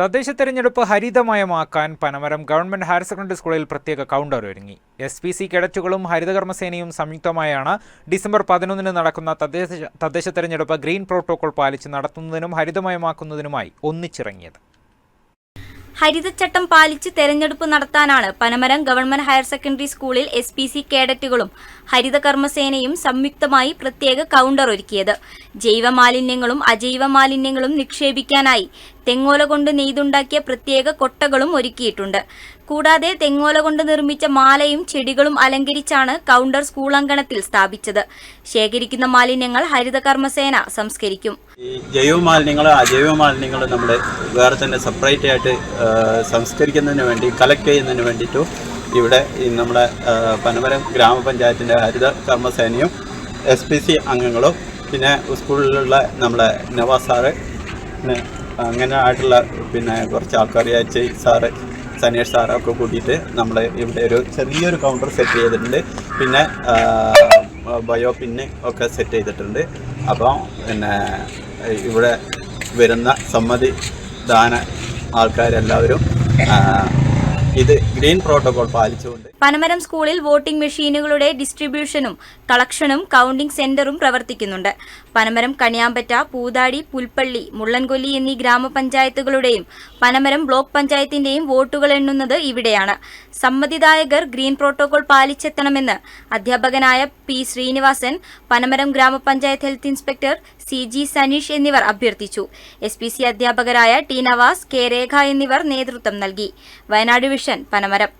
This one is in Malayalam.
തദ്ദേശ തെരഞ്ഞെടുപ്പ് ഹരിതമയമാക്കാൻ പനമരം ഗവൺമെന്റ് ഹയർ സെക്കൻഡറി സ്കൂളിൽ പ്രത്യേക കൗണ്ടർ ഒരുങ്ങി. എസ് പി സി കേഡറ്റുകളും ഹരിതകർമ്മസേനയും സംയുക്തമായാണ് ഡിസംബർ പതിനൊന്നിന് നടക്കുന്ന തദ്ദേശ തദ്ദേശ തെരഞ്ഞെടുപ്പ് ഗ്രീൻ പ്രോട്ടോകോൾ പാലിച്ച് നടത്തുന്നതിനും ഹരിതമയമാക്കുന്നതിനുമായി ഒന്നിച്ചിറങ്ങിയത്. ഹരിതച്ചട്ടം പാലിച്ച് തെരഞ്ഞെടുപ്പ് നടത്താനാണ് പനമരം ഗവൺമെന്റ് ഹയർ സെക്കൻഡറി സ്കൂളിൽ എസ് പി സി കേഡറ്റുകളും ഹരിതകർമ്മസേനയും സംയുക്തമായി പ്രത്യേക കൗണ്ടർ ഒരുക്കിയത്. ജൈവ മാലിന്യങ്ങളും അജൈവ മാലിന്യങ്ങളും നിക്ഷേപിക്കാനായി തെങ്ങോല കൊണ്ട് നെയ്തുണ്ടാക്കിയ പ്രത്യേക കൊട്ടകളും ഒരുക്കിയിട്ടുണ്ട്. കൂടാതെ തെങ്ങോല കൊണ്ട് നിർമ്മിച്ച മാലയും ചെടികളും അലങ്കരിച്ചാണ് കൗണ്ടർ സ്കൂൾ അങ്കണത്തിൽ സ്ഥാപിച്ചത്. ശേഖരിക്കുന്ന മാലിന്യങ്ങൾ ഹരിത കർമ്മസേന സംസ്കരിക്കും. ജൈവ മാലിന്യങ്ങൾ അജൈവ മാലിന്യങ്ങൾ നമ്മൾ വേറെ തന്നെ സെപ്പറേറ്റ് ആയിട്ട് സംസ്കരിക്കുന്നതിന് വേണ്ടി കളക്ട് ചെയ്യുന്നതിന് വേണ്ടിയിട്ടും ഇവിടെ നമ്മുടെ പനമരം ഗ്രാമപഞ്ചായത്തിന്റെ ഹരിത കർമ്മസേനയും എസ് പി സി അംഗങ്ങളും പിന്നെ സ്കൂളിലുള്ള നമ്മുടെ നവാസാറ് പിന്നെ അങ്ങനെ ആയിട്ടുള്ള പിന്നെ കുറച്ച് ആൾക്കാർ എച്ച് സാറ് സനീഷ് സാറൊക്കെ കൂട്ടിയിട്ട് നമ്മൾ ഇവിടെ ഒരു ചെറിയൊരു കൗണ്ടർ സെറ്റ് ചെയ്തിട്ടുണ്ട്. പിന്നെ ബയോ പിന്ന് ഒക്കെ സെറ്റ് ചെയ്തിട്ടുണ്ട്. അപ്പോൾ പിന്നെ ഇവിടെ വരുന്ന സമ്മതി ദാന ആൾക്കാരെല്ലാവരും ഇത് ഗ്രീൻ പ്രോട്ടോകോൾ പാലിച്ചുകൊണ്ട്. പനമരം സ്കൂളിൽ വോട്ടിംഗ് മെഷീനുകളുടെ ഡിസ്ട്രിബ്യൂഷനും കളക്ഷനും കൗണ്ടിംഗ് സെന്ററും പ്രവർത്തിക്കുന്നുണ്ട്. പനമരം കണിയാമ്പറ്റ പൂതാടി പുൽപ്പള്ളി മുള്ളൻകൊല്ലി എന്നീ ഗ്രാമപഞ്ചായത്തുകളുടെയും പനമരം ബ്ലോക്ക് പഞ്ചായത്തിന്റെയും വോട്ടുകൾ എണ്ണുന്നത് ഇവിടെയാണ്. സമ്മതിദായകർ ഗ്രീൻ പ്രോട്ടോകോൾ പാലിച്ചെത്തണമെന്ന് അധ്യാപകനായ പി ശ്രീനിവാസൻ പനമരം ഗ്രാമപഞ്ചായത്ത് health inspector C G Saneesh എന്നിവർ അഭ്യർത്ഥിച്ചു. എസ് അധ്യാപകരായ ടി നവാസ് കെ രേഖ എന്നിവർ നേതൃത്വം നൽകി. വയനാട് വിഷൻ പനമരം.